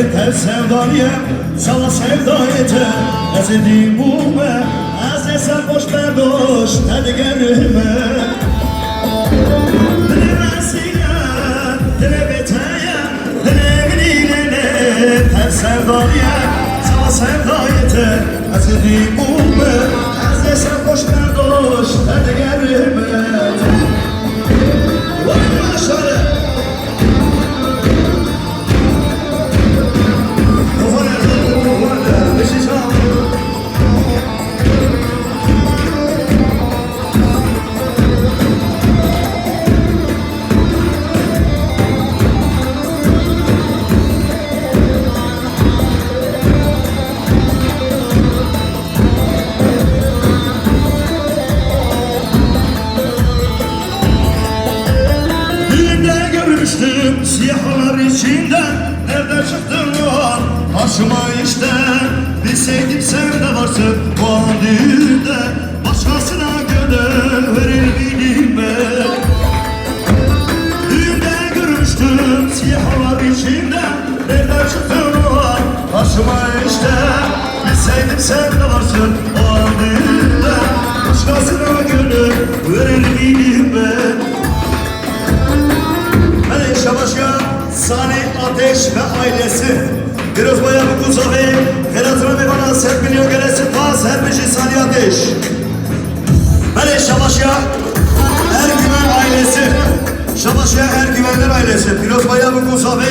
yeter sevdaya Sana sevda yeter Ez dimume Ez eser boş berdoş Tedgerime Dile vesile Dile beteye Dile evinilene Ter sevdaya Sana sevda yeter Ez dimume Görmüştüm siyahlar içinde. Nerede çıktın o an karşıma işte. Bilseydim sen de varsın bu an düğünde Başkasına gönül verir miydim ben Düğünde görmüştüm siyahlar içinde. Nerede çıktın o an karşıma işte. Bilseydim sen de varsın o Hadi ateş. Hele Şabaşya Ergüven ailesi. Şabaşya Ergüvenler ailesi. Pilot Bayağı Musa Bey.